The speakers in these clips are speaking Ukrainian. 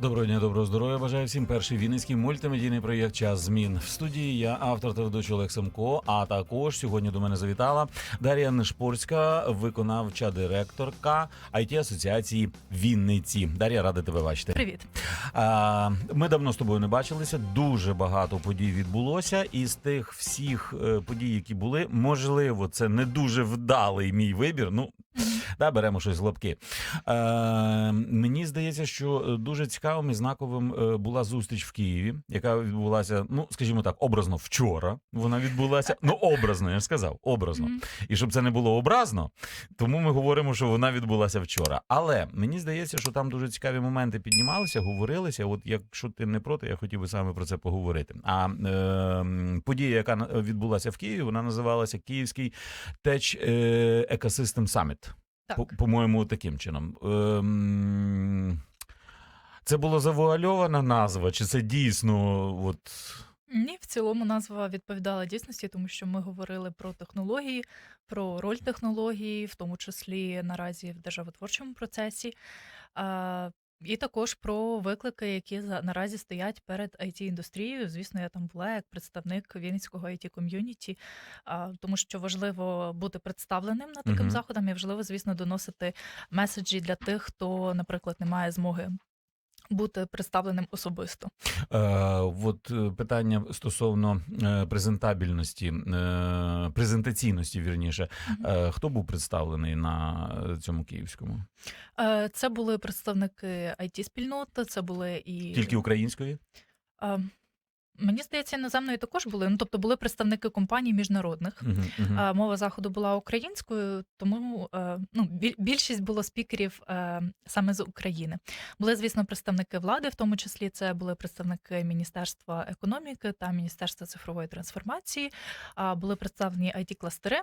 Доброго дня, доброго здоров'я. Бажаю всім перший вінницький мультимедійний проєкт Час змін в студії. Я автор та ведучий Олег Семко. А також сьогодні до мене завітала Дар'я Нешпорська, виконавча директорка it асоціації Вінниці. Дар'я, рада тебе бачити. Привіт. А, Ми давно з тобою не бачилися. Дуже багато подій відбулося. І з тих всіх е, подій, які були, можливо, це не дуже вдалий мій вибір. Ну да, беремо щось з лапки. Е, мені здається, що е, дуже цікавим і знаковим е, була зустріч в Києві, яка відбулася, ну скажімо так, образно вчора. Вона відбулася. Ну, образно, я ж сказав, образно. І щоб це не було образно, тому ми говоримо, що вона відбулася вчора. Але мені здається, що там дуже цікаві моменти піднімалися, говорилися. От якщо ти не проти, я хотів би саме про це поговорити. А е, подія, яка відбулася в Києві, вона називалася Київський Tech е. Так. По- По-моєму, таким чином. Ем, Це була завуальована назва, чи це дійсно от. Ні, в цілому назва відповідала дійсності, тому що ми говорили про технології, про роль технології, в тому числі наразі в державотворчому процесі. І також про виклики, які наразі стоять перед it індустрією. Звісно, я там була як представник Вінницького it ком'юніті, тому що важливо бути представленим на таким Мгм. заходам, і важливо, звісно, доносити меседжі для тих, хто, наприклад, не має змоги бути представленим особисто. Е, от е, питання стосовно е, презентабельності, е, презентаційності, вірніше. Е, хто був представлений на цьому київському? Е, Це були представники it спільноти це були і Тільки української? Е, Мені здається, іноземної також були. Ну тобто були представники компаній міжнародних. Мгм, мгм. Е, Мова заходу була українською, тому е, ну біль- більшість було спікерів е, саме з України. Були, звісно, представники влади, в тому числі це були представники Міністерства економіки та Міністерства цифрової трансформації. а, Були представлені it кластери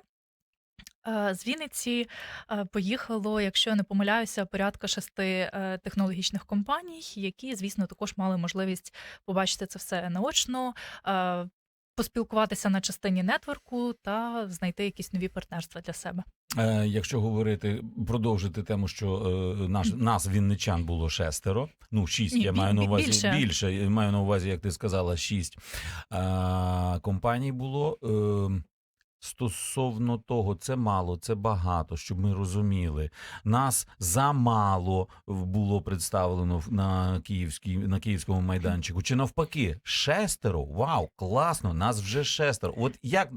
Е, З Вінниці е, поїхало, якщо я не помиляюся, порядка шести е, технологічних компаній, які, звісно, також мали можливість побачити це все наочно, е, поспілкуватися на частині нетворку та знайти якісь нові партнерства для себе. Е, якщо говорити, продовжити тему, що е, наш нас вінничан було шестеро. Ну, шість. Ні, я бі- маю на бі- увазі більше. більше. Я маю на увазі, як ти сказала, шість е, компаній було. Е, Стосовно того, це мало, це багато, щоб ми розуміли. Нас замало було представлено на київській на київському майданчику. Чи навпаки, шестеро? Вау, класно! Нас вже шестеро. От як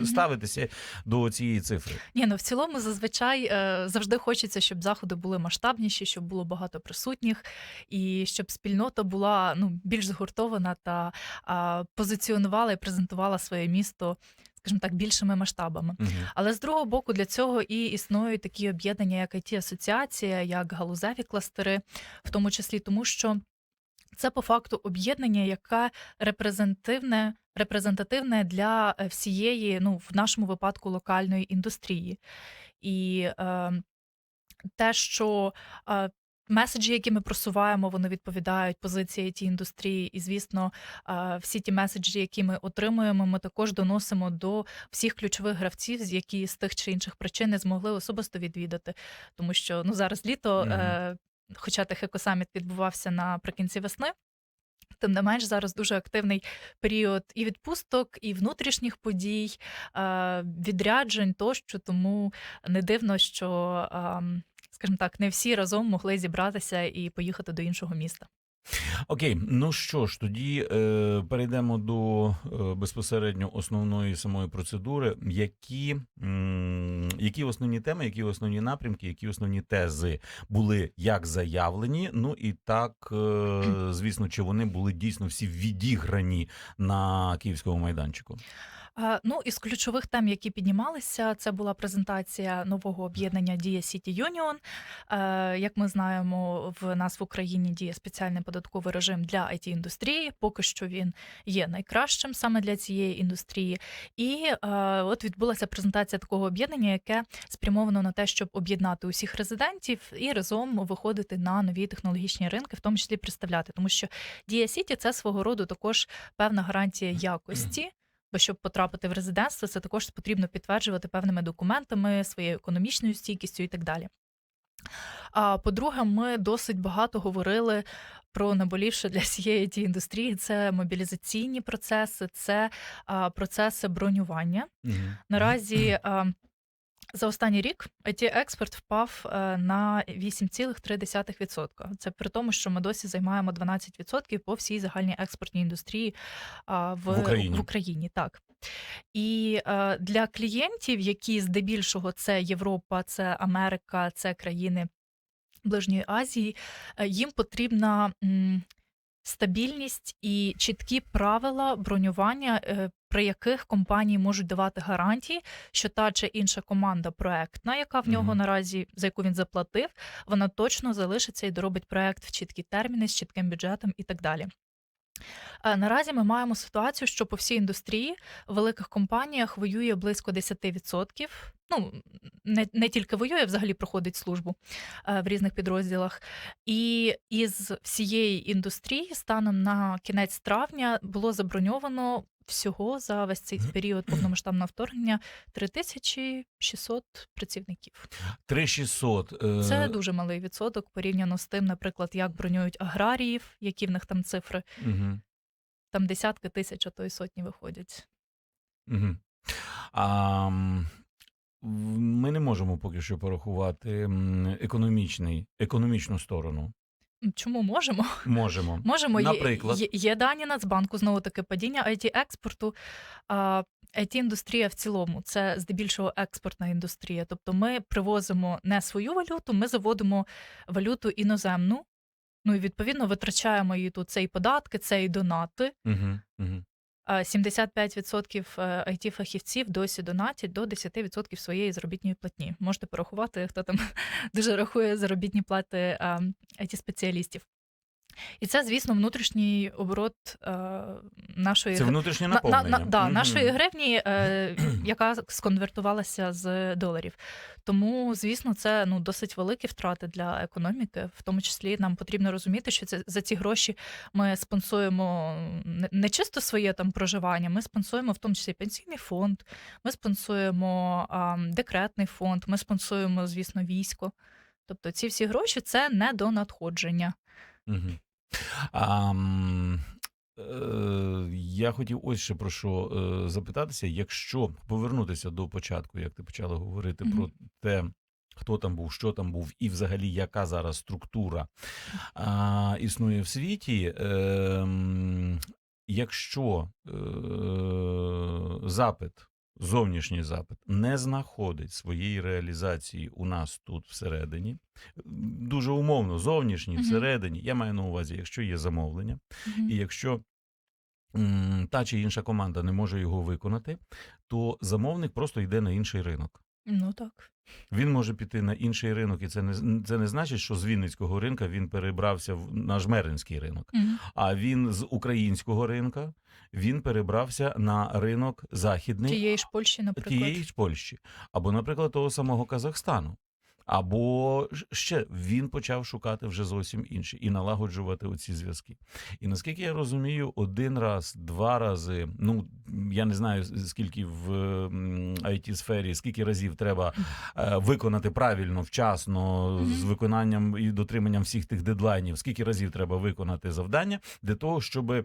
е, ставитися до цієї цифри? Ні, ну в цілому зазвичай е, завжди хочеться, щоб заходи були масштабніші, щоб було багато присутніх, і щоб спільнота була ну більш згуртована та позиціонувала і презентувала своє місто, скажімо так, більшими масштабами. Мгм. Але з другого боку, для цього і існують такі об'єднання, як it асоціація, як галузеві кластери, в тому числі тому, що це по факту об'єднання, яке репрезентативне, репрезентативне для е, всієї, ну в нашому випадку локальної індустрії. І е, те, що е, меседжі, які ми просуваємо, вони відповідають позиції it індустрії. І, звісно, всі ті меседжі, які ми отримуємо, ми також доносимо до всіх ключових гравців, з які з тих чи інших причин не змогли особисто відвідати. Тому що ну зараз літо, Мгм. е, хоча Техекосаміт відбувався наприкінці весни. Тим не менш, зараз дуже активний період і відпусток, і внутрішніх подій, е, відряджень тощо. Тому не дивно, що, ем, скажімо так, не всі разом могли зібратися і поїхати до іншого міста. Окей, ну що ж, тоді е, перейдемо до е, безпосередньо основної самої процедури. Які, м, які основні теми, які основні напрямки, які основні тези були як заявлені? Ну і так, е, звісно, чи вони були дійсно всі відіграні на київському майданчику? Е, Ну, із ключових тем, які піднімалися, це була презентація нового об'єднання Дія City Union. Е, Як ми знаємо, в нас в Україні діє спеціальний податковий режим для it індустрії. Поки що він є найкращим саме для цієї індустрії. І е, от відбулася презентація такого об'єднання, яке спрямовано на те, щоб об'єднати усіх резидентів і разом виходити на нові технологічні ринки, в тому числі представляти, тому що Дія Сіті це свого роду також певна гарантія якості. Бо щоб потрапити в резидентство, це також потрібно підтверджувати певними документами, своєю економічною стійкістю і так далі. А по-друге, ми досить багато говорили про наболівше для всієї ті індустрії. Це мобілізаційні процеси, це а, процеси бронювання. Мгм. Наразі а, за останній рік it експорт впав е, на 8,3%. Це при тому, що ми досі займаємо 12% по всій загальній експортній індустрії в, В Україні. в Україні. Так. І е, для клієнтів, які здебільшого це Європа, це Америка, це країни Ближньої Азії, е, їм потрібна стабільність і чіткі правила бронювання, е, при яких компанії можуть давати гарантії, що та чи інша команда проектна, яка в нього Мгм. наразі за яку він заплатив, вона точно залишиться і доробить проект в чіткі терміни з чітким бюджетом і так далі. Е, Наразі ми маємо ситуацію, що по всій індустрії в великих компаніях воює близько 10%. Ну не, не тільки воює, взагалі проходить службу е, в різних підрозділах. І із всієї індустрії станом на кінець травня було заброньовано всього за весь цей період повномасштабного вторгнення 3600 працівників. 3600. е, Це дуже малий відсоток порівняно з тим, наприклад, як бронюють аграріїв, які в них там цифри. мгм. Там десятки тисяч, а то й сотні виходять. Мгм. А, ми не можемо поки що порахувати економічний, економічну сторону. Чому можемо? Можемо. Можемо. Наприклад? Є, є дані Нацбанку, знову таки падіння it експорту. It індустрія в цілому це здебільшого експортна індустрія. Тобто ми привозимо не свою валюту, ми заводимо валюту іноземну. Ну і відповідно витрачаємо її тут. Це і податки, це і донати. Угу, угу. А 75% it фахівців досі донатять до 10% своєї заробітної платні. Можете порахувати, хто там дуже рахує заробітні плати it спеціалістів. І це, звісно, внутрішній оборот е, нашої Це внутрішнє на, на, на, да, Мгм. нашої гривні, е, яка сконвертувалася з доларів. Тому, звісно, це ну досить великі втрати для економіки. В тому числі нам потрібно розуміти, що це за ці гроші ми спонсуємо не, не чисто своє там проживання. Ми спонсуємо в тому числі пенсійний фонд, ми спонсуємо а, декретний фонд, ми спонсуємо, звісно, військо. Тобто ці всі гроші це не до надходження. Угу. А, е, я хотів ось ще про що е, запитатися. Якщо повернутися до початку, як ти почала говорити Мгм. про те, хто там був, що там був, і взагалі яка зараз структура а, існує в світі. Е, якщо е, запит, зовнішній запит, не знаходить своєї реалізації у нас тут всередині, дуже умовно, зовнішній, Мгм. всередині, я маю на увазі, якщо є замовлення, Мгм. і якщо м, та чи інша команда не може його виконати, то замовник просто йде на інший ринок. Ну так. Він може піти на інший ринок, і це не це не значить, що з Вінницького ринка він перебрався в на жмеринський ринок. Мгм. А він з українського ринка він перебрався на ринок західний Тієї ж Польщі, наприклад. тієї ж Польщі, або, наприклад, того самого Казахстану. Або ще він почав шукати вже зовсім інші і налагоджувати оці зв'язки. І наскільки я розумію, один раз, два рази, ну я не знаю скільки в it сфері, скільки разів треба е, виконати правильно, вчасно, з виконанням і дотриманням всіх тих дедлайнів, скільки разів треба виконати завдання для того, щоб е,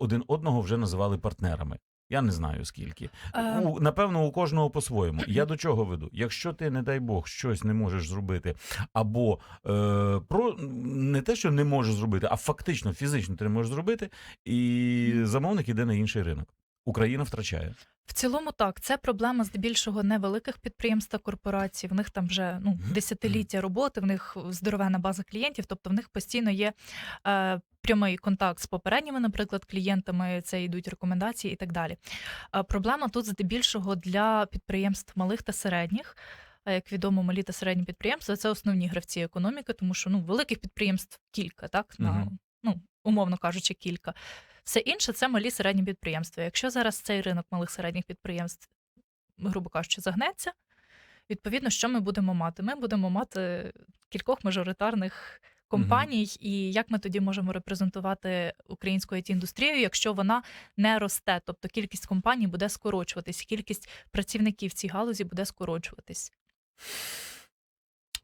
один одного вже називали партнерами. Я не знаю скільки. Е, У, напевно, у кожного по-своєму. Я до чого веду? Якщо ти, не дай Бог, щось не можеш зробити, або е, про не те, що не можеш зробити, а фактично, фізично ти не можеш зробити, і замовник іде на інший ринок. Україна втрачає. В цілому так, це проблема здебільшого невеликих підприємств та корпорацій. В них там вже ну десятиліття роботи, в них здоровена база клієнтів, тобто в них постійно є е, прямий контакт з попередніми, наприклад, клієнтами. Це йдуть рекомендації і так далі. Е, проблема тут здебільшого для підприємств малих та середніх. А як відомо, малі та середні підприємства це основні гравці економіки, тому що ну великих підприємств кілька, так на Мгм. ну умовно кажучи, кілька. Все інше це малі середні підприємства. Якщо зараз цей ринок малих середніх підприємств, грубо кажучи, загнеться, відповідно, що ми будемо мати? Ми будемо мати кількох мажоритарних компаній, і як ми тоді можемо репрезентувати українську it індустрію, якщо вона не росте, тобто кількість компаній буде скорочуватись, кількість працівників в цій галузі буде скорочуватись.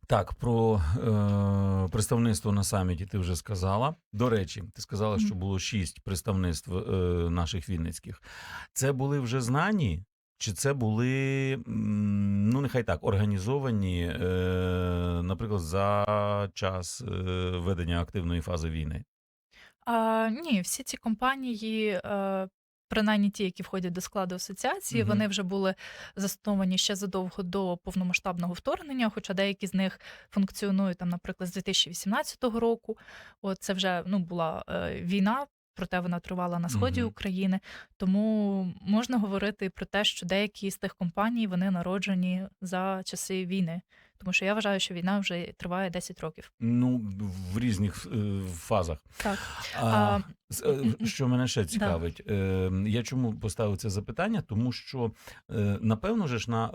Так, про е, представництво на саміті ти вже сказала. До речі, ти сказала, що було шість представництв е, наших вінницьких. Це були вже знані, чи це були, ну нехай так, організовані, е, наприклад, за час е, ведення активної фази війни? А, ні, всі ці компанії, е, принаймні ті, які входять до складу асоціації, Мгм. вони вже були засновані ще задовго до повномасштабного вторгнення, хоча деякі з них функціонують там, наприклад, з 2018 року. От це вже ну, була е, війна. Проте вона тривала на сході Мгм. України, тому можна говорити про те, що деякі з тих компаній вони народжені за часи війни. Тому що я вважаю, що війна вже триває 10 років. Ну, в різних е, фазах. Так. А, А, е, що мене ще цікавить, е, я чому поставив це запитання? Тому що напевно ж на,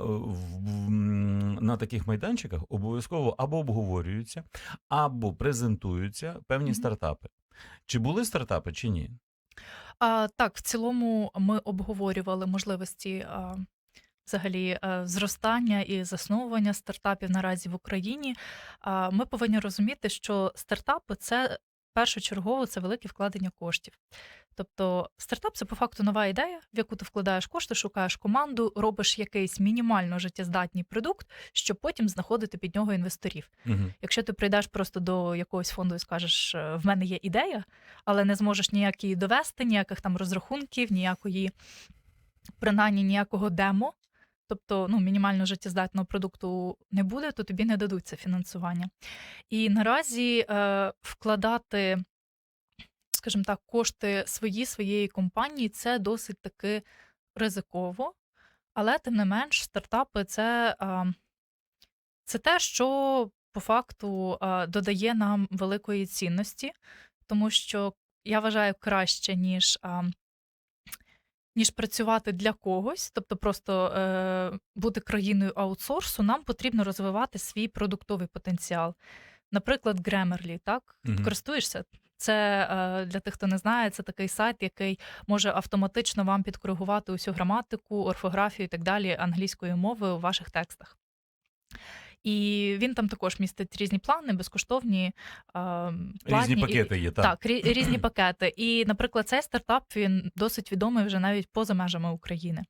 на таких майданчиках обов'язково або обговорюються, або презентуються певні Мгм. стартапи. Чи були стартапи, чи ні? А, так, в цілому ми обговорювали можливості а, взагалі е, зростання і засновування стартапів наразі в Україні. Ми повинні розуміти, що стартапи це першочергово це велике вкладення коштів. Тобто, стартап це по факту нова ідея, в яку ти вкладаєш кошти, шукаєш команду, робиш якийсь мінімально життєздатний продукт, щоб потім знаходити під нього інвесторів. Угу. Якщо ти прийдеш просто до якогось фонду і скажеш, «Е, в мене є ідея, але не зможеш ніяк її довести, ніяких там розрахунків, ніякої, принаймні ніякого демо, тобто ну, мінімально життєздатного продукту не буде, то тобі не дадуть це фінансування. І наразі е, вкладати, скажімо так, кошти свої, своєї компанії це досить таки ризиково. Але тим не менш, стартапи це, а, це те, що по факту а, додає нам великої цінності, тому що я вважаю краще, ніж, а, ніж працювати для когось, тобто просто е, бути країною аутсорсу, нам потрібно розвивати свій продуктовий потенціал. Наприклад, Grammarly, так? угу. Користуєшся? Це е, для тих, хто не знає, це такий сайт, який може автоматично вам підкоригувати усю граматику, орфографію і так далі англійською мовою у ваших текстах. І він там також містить різні плани, безкоштовні, платні. Різні пакети є, так. так, різні пакети. І, наприклад, цей стартап він досить відомий вже навіть поза межами України.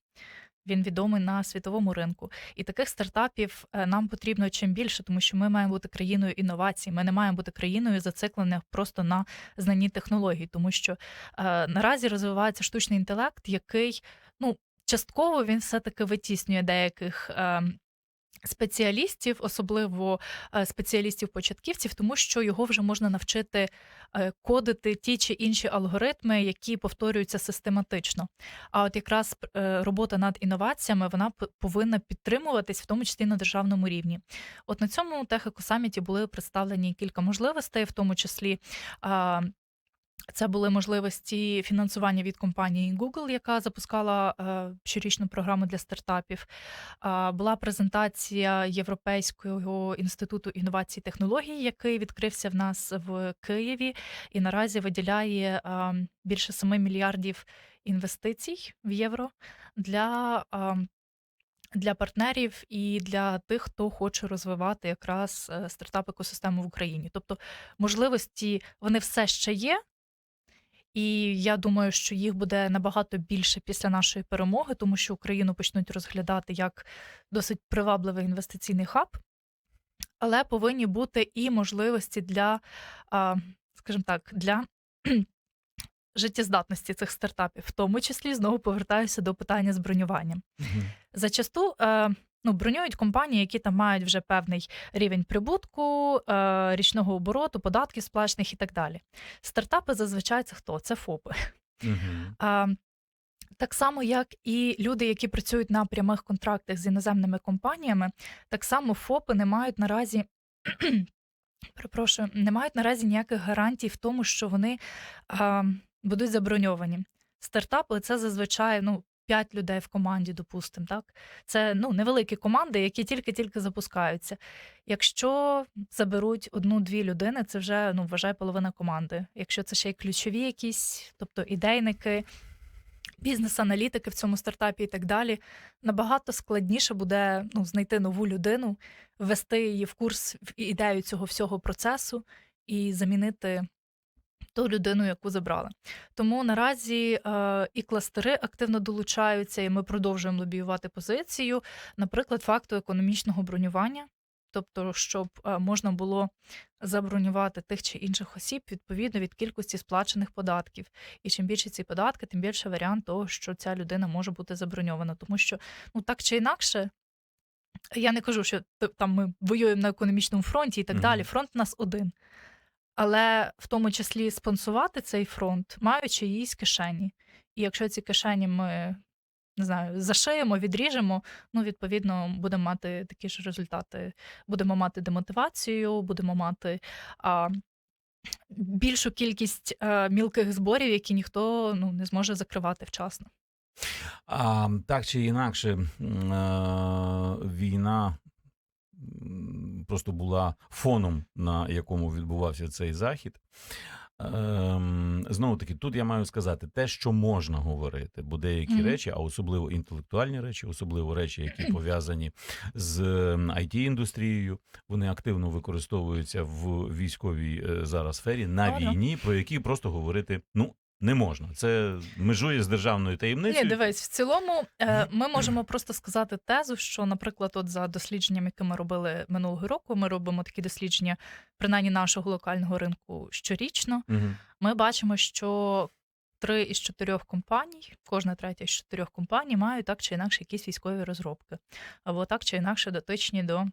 Він відомий на світовому ринку. І таких стартапів е, нам потрібно чим більше, тому що ми маємо бути країною інновацій. Ми не маємо бути країною зациклених просто на знанні технологій, тому що е, наразі розвивається штучний інтелект, який ну частково він все таки витіснює деяких. Е, Спеціалістів, особливо е, спеціалістів-початківців, тому що його вже можна навчити е, кодити ті чи інші алгоритми, які повторюються систематично. А от якраз е, робота над інноваціями вона повинна підтримуватись, в тому числі на державному рівні. От на цьому техекосаміті були представлені кілька можливостей, в тому числі. Це були можливості фінансування від компанії Google, яка запускала е, щорічну програму для стартапів. Була презентація Європейського інституту інновацій і технологій, який відкрився в нас в Києві, і наразі виділяє а, більше 7 мільярдів інвестицій в євро для. а, для партнерів і для тих, хто хоче розвивати якраз е, стартап-екосистему в Україні. Тобто можливості вони все ще є, і я думаю, що їх буде набагато більше після нашої перемоги, тому що Україну почнуть розглядати як досить привабливий інвестиційний хаб, але повинні бути і можливості для, скажімо так, для життєздатності цих стартапів, в тому числі знову повертаюся до питання з бронюванням. Мгм. Зачасту е, ну, бронюють компанії, які там мають вже певний рівень прибутку, е, річного обороту, податків сплачених і так далі. Стартапи зазвичай це хто? Це ФОПи. А, так само, як і люди, які працюють на прямих контрактах з іноземними компаніями, так само ФОПи не мають наразі. Перепрошую, не мають наразі ніяких гарантій в тому, що вони а, будуть заброньовані. Стартапи це зазвичай ну, 5 людей в команді, допустимо. Так? Це ну, невеликі команди, які тільки-тільки запускаються. Якщо заберуть одну-дві людини, це вже ну, вважай половина команди. Якщо це ще й ключові якісь, тобто ідейники, бізнес-аналітики в цьому стартапі і так далі, набагато складніше буде ну, знайти нову людину, ввести її в курс в ідею цього всього процесу і замінити ту людину, яку забрали. Тому наразі е, і кластери активно долучаються, і ми продовжуємо лобіювати позицію, наприклад, факту економічного бронювання. Тобто, щоб е, можна було забронювати тих чи інших осіб відповідно від кількості сплачених податків. І чим більше ці податки, тим більше варіант того, що ця людина може бути заброньована. Тому що ну так чи інакше, я не кажу, що там ми воюємо на економічному фронті і так Мгм. далі. Фронт у нас один. Але в тому числі спонсувати цей фронт мають чиїсь кишені. І якщо ці кишені ми не знаю, зашиємо, відріжемо, ну відповідно будемо мати такі ж результати. Будемо мати демотивацію, будемо мати а, більшу кількість а, мілких зборів, які ніхто ну, не зможе закривати вчасно. А, так чи інакше, е, війна просто була фоном, на якому відбувався цей захід. Ем, знову таки, тут я маю сказати те, що можна говорити, бо деякі Мгм. речі, а особливо інтелектуальні речі, особливо речі, які пов'язані з it індустрією, вони активно використовуються в військовій е, зараз сфері на війні, про які просто говорити ну не можна. Це межує з державною таємницею. Ні, дивись, в цілому е, ми можемо просто сказати тезу, що, наприклад, от за дослідженням, яке ми робили минулого року, ми робимо такі дослідження, принаймні нашого локального ринку щорічно. Мгм. Ми бачимо, що три із чотирьох компаній, кожна третя із чотирьох компаній мають так чи інакше якісь військові розробки, або так чи інакше дотичні до.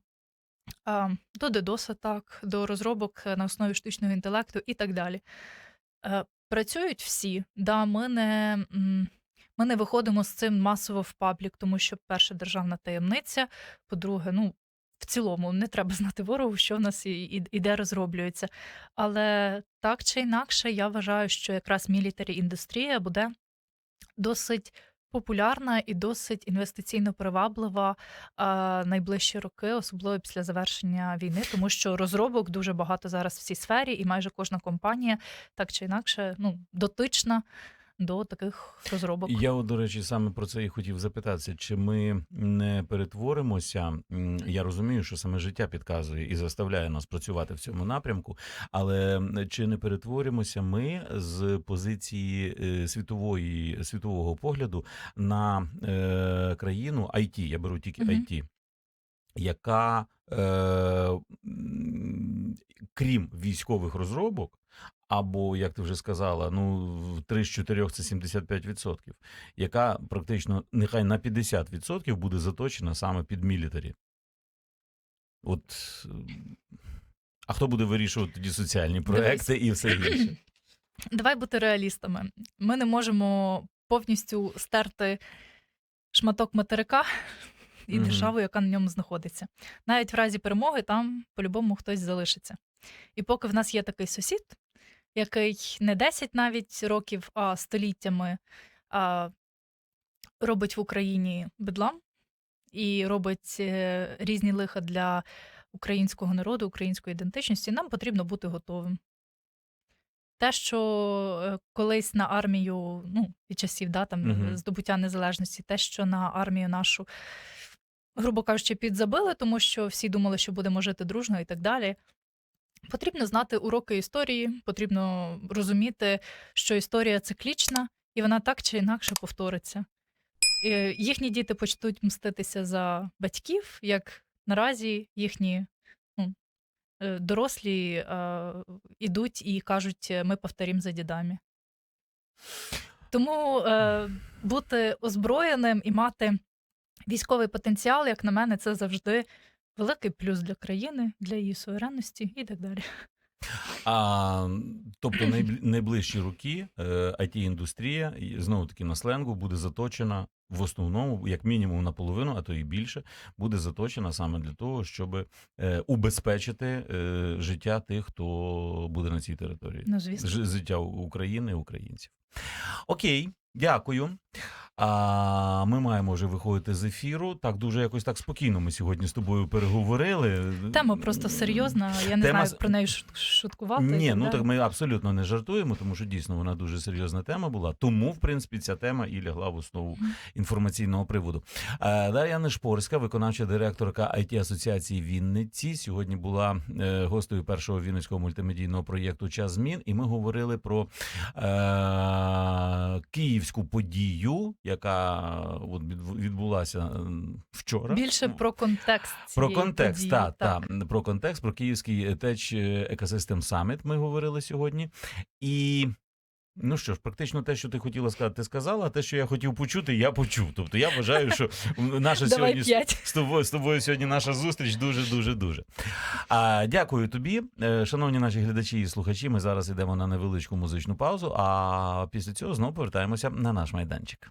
До DDoS так, до розробок на основі штучного інтелекту і так далі. Працюють всі. Да, ми не, ми не виходимо з цим масово в паблік, тому що, перше, державна таємниця. По-друге, ну, в цілому не треба знати ворогу, що в нас і, і, і де розроблюється. Але так чи інакше, я вважаю, що якраз мілітарі індустрія буде досить популярна і досить інвестиційно приваблива е, найближчі роки, особливо після завершення війни, тому що розробок дуже багато зараз в цій сфері, і майже кожна компанія так чи інакше ну, дотична до таких розробок. Я, до речі, саме про це і хотів запитатися. Чи ми не перетворимося? Я розумію, що саме життя підказує і заставляє нас працювати в цьому напрямку, але чи не перетворимося ми з позиції е, світової світового погляду на е, країну IT, я беру тільки Мгм. IT, яка е, крім військових розробок, або, як ти вже сказала, ну 3 з 4 це 75%, яка практично нехай на 50% буде заточена саме під мілітарі. От. А хто буде вирішувати тоді соціальні проекти і все інше? Давай бути реалістами. Ми не можемо повністю стерти шматок материка і державу, яка на ньому знаходиться. Навіть в разі перемоги там по-любому хтось залишиться. І поки в нас є такий сусід, який не 10 навіть років, а століттями а, робить в Україні бедлам і робить е, різні лиха для українського народу, української ідентичності, нам потрібно бути готовим. Те, що е, колись на армію, ну, від часів да, там, Мгм. здобуття незалежності, те, що на армію нашу, грубо кажучи, підзабили, тому що всі думали, що будемо жити дружно і так далі. Потрібно знати уроки історії, потрібно розуміти, що історія циклічна, і вона так чи інакше повториться. Е, Їхні діти почнуть мститися за батьків, як наразі їхні ну, е, дорослі ідуть і кажуть, «Е, ми повторім за дідами. Тому е, бути озброєним і мати військовий потенціал, як на мене, це завжди великий плюс для країни, для її суверенності і так далі. А, тобто найближчі роки е, IT-індустрія, знову таки на сленгу, буде заточена в основному, як мінімум наполовину, а то і більше, буде заточена саме для того, щоб е, убезпечити е, життя тих, хто буде на цій території. Ну, звісно. Життя України, українців. Окей, дякую. А ми маємо вже виходити з ефіру. Так дуже якось так спокійно. Ми сьогодні з тобою переговорили. Тема просто серйозна. Я не Тема знаю про неї шуткувати. Ні, так ну так ми абсолютно не жартуємо, тому що дійсно вона дуже серйозна тема була. Тому, в принципі, ця тема і лягла в основу інформаційного приводу. Е, Дар'я Нешпорська, виконавча директорка it асоціації Вінниці, сьогодні була е, гостею першого вінницького мультимедійного проєкту Час змін, і ми говорили про е, київську подію, яка от відбу- відбулася вчора. Більше Ну, про контекст. про контекст, події, та, та, про контекст, про Київський теч Ecosystem Summit ми говорили сьогодні. І ну що ж, практично те, що ти хотіла сказати, ти сказала, а те, що я хотів почути, я почув. Тобто я вважаю, що наша сьогодні з- тобою, з тобою сьогодні наша зустріч дуже дуже дуже. А, дякую тобі, Е, шановні наші глядачі і слухачі. Ми зараз йдемо на невеличку музичну паузу. А після цього знову повертаємося на наш майданчик.